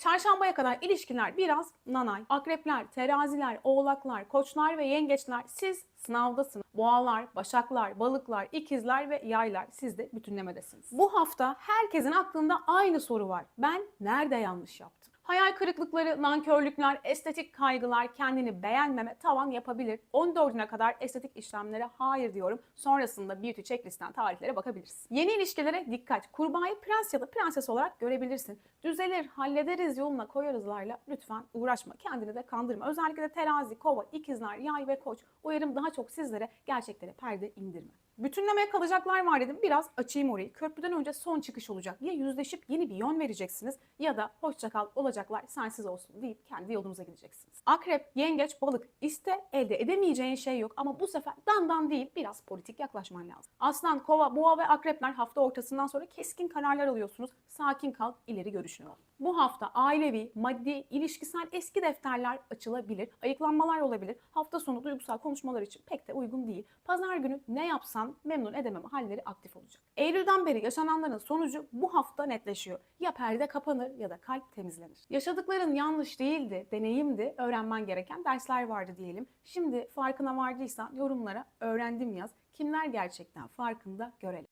Çarşambaya kadar ilişkiler biraz nanay. Akrepler, teraziler, oğlaklar, koçlar ve yengeçler siz sınavdasınız. Boğalar, başaklar, balıklar, ikizler ve yaylar siz de bütünlemedesiniz. Bu hafta herkesin aklında aynı soru var. Ben nerede yanlış yaptım? Hayal kırıklıkları, nankörlükler, estetik kaygılar, kendini beğenmeme tavan yapabilir. 14'üne kadar estetik işlemlere hayır diyorum. Sonrasında beauty checklist'ten tarihlere bakabilirsin. Yeni ilişkilere dikkat. Kurbağayı prens ya da prenses olarak görebilirsin. Düzelir, hallederiz yoluna koyarızlarla lütfen uğraşma. Kendini de kandırma. Özellikle de terazi, kova, ikizler, yay ve koç. Uyarım daha çok sizlere gerçeklere perde indirme. Bütünlemeye kalacaklar var dedim. Biraz açayım orayı. Köprüden önce son çıkış olacak. Ya yüzleşip yeni bir yön vereceksiniz ya da hoşça kal olacaklar sensiz olsun deyip kendi yolunuza gideceksiniz. Akrep, yengeç, balık iste elde edemeyeceğin şey yok ama bu sefer dandan değil biraz politik yaklaşman lazım. Aslan, kova, boğa ve akrepler hafta ortasından sonra keskin kararlar alıyorsunuz. Sakin kal, ileri görüşünü al. Bu hafta ailevi, maddi, ilişkisel eski defterler açılabilir. Ayıklanmalar olabilir. Hafta sonu duygusal konuşmalar için pek de uygun değil. Pazar günü ne yapsan memnun edememe halleri aktif olacak. Eylül'den beri yaşananların sonucu bu hafta netleşiyor. Ya perde kapanır ya da kalp temizlenir. Yaşadıkların yanlış değildi, deneyimdi, öğrenmen gereken dersler vardı diyelim. Şimdi farkına vardıysan yorumlara öğrendim yaz. Kimler gerçekten farkında görelim.